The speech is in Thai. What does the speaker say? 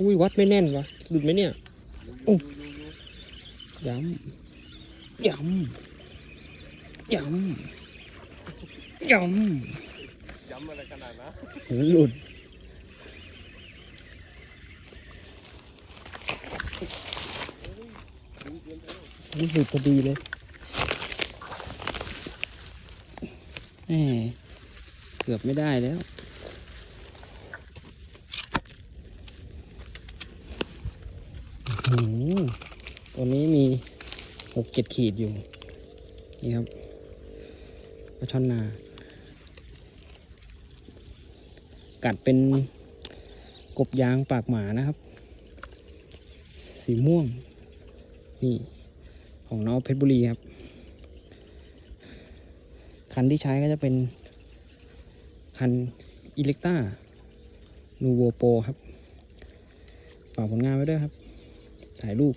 อุ้ยวัดไม่แน่นวะหลุดไหมเนี่ยโอ้ย้ำย้ำย้ำย้ย้ำอะไรขนาดนะำหูหลุดนี่หลุดพอดีเลยแหมเกือบไม่ได้แล้ว โอ้โห ตัวนี้มีหกเจ็ดขีดอยู่ นี่ครับปลาช่อนนา กัดเป็นกบยางปากหมานะครับ สีม่วง นี่ ของน้องเพชรบุรีครับ คันที่ใช้ก็จะเป็น คันอิเล็กต้านูโวโปครับฝากผลงานไว้ด้วยครับ ถ่ายรูป